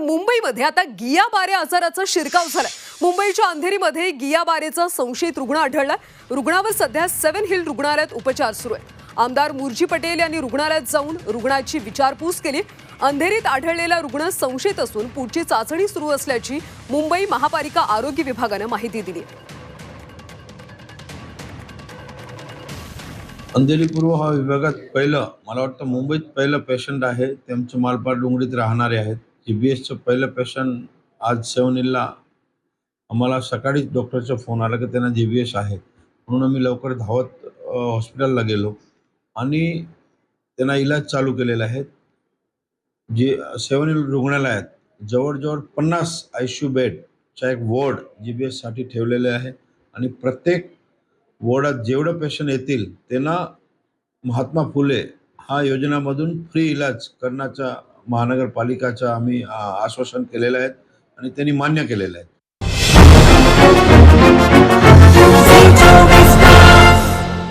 मुंबईमध्ये आता गियाबारे आजाराचा शिरकाव झालाय. मुंबईच्या अंधेरीमध्ये गियाबारेचा संशयित रुग्ण आढळला रुग्णावर सध्या सेव्हन हिल रुग्णालयात उपचार सुरू आहे आमदार मुरजी पटेल यांनी रुग्णालयात जाऊन रुग्णाची विचारपूस केली. अंधेरीत आढळलेला रुग्ण संशयित असून पुढची चाचणी सुरू असल्याची मुंबई महापालिका आरोग्य विभागानं माहिती दिली. अंधेरी पूर्व हा विभागात पहिलं मला वाटतं मुंबईत पहिलं पेशंट आहे ते आमचे मालपाड डोंगरीत राहणारे आहेत. जी बी एसचं पहिलं पेशंट आज सेवनीला आम्हाला सकाळीच डॉक्टरचा फोन आला की त्यांना जी बी एस आहे. म्हणून आम्ही लवकर धावत हॉस्पिटलला गेलो. आणि त्यांना इलाज चालू केलेला आहे. जे सेवनील रुग्णालयात जवळजवळ पन्नास आय सी यू बेडचा एक वॉर्ड जी बी एससाठी ठेवलेले आहे. आणि प्रत्येक वॉर्डात जेवढं पेशंट येतील त्यांना महात्मा फुले हा योजनामधून फ्री इलाज करण्याचा महानगरपालिकाचं आम्ही आश्वासन केलेलं आहे आणि त्यांनी मान्य केलेलं आहे.